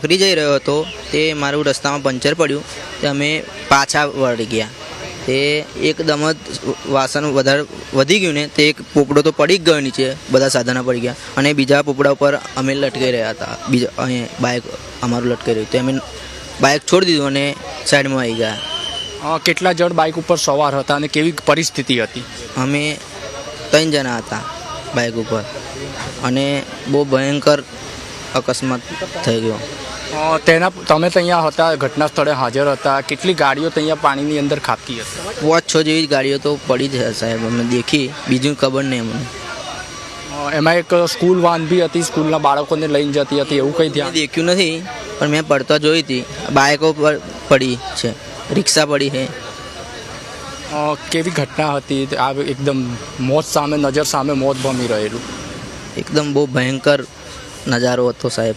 નોકરી જઈ રહ્યો હતો તે મારું રસ્તામાં પંચર પડ્યું તે અમે પાછા વળી ગયા. તે એકદમ જ વાસણ વધારે વધી ગયું ને તે એક પોપડો તો પડી જ ગયો નીચે બધા સાધના પડી ગયા. અને બીજા પોપડા ઉપર અમે લટકાઈ રહ્યા હતા. બીજા અહીં બાઇક અમારું લટકાઈ રહ્યું. તે અમે બાઇક છોડી દીધું અને સાઈડમાં આવી ગયા. કેટલા જણ બાઇક ઉપર સવાર હતા અને કેવી પરિસ્થિતિ હતી? અમે ત્રણ જણા હતા બાઇક ઉપર. અને બહુ ભયંકર અકસ્માત થઈ ગયો. તેના તમે ત્યાં હતા ઘટના સ્થળે હાજર હતા. કેટલી ગાડીઓ ત્યાં પાણીની અંદર ખાબકી હતી? પાંચ છ જેવી ગાડીઓ તો પડી જ છે સાહેબ અમે દેખી. બીજું ખબર નહીં અમને. એમાં એક સ્કૂલ વાન બી હતી સ્કૂલના બાળકોને લઈને જતી હતી એવું કંઈ ધ્યાન? દેખ્યું નથી પણ મેં પડતા જોઈ હતી. બાઇકો પર પડી છે રિક્ષા પડી છે. કેવી ઘટના હતી? આ એકદમ મોત સામે નજર સામે મોત ભમી રહેલું. એકદમ બહુ ભયંકર નજારો હતો સાહેબ.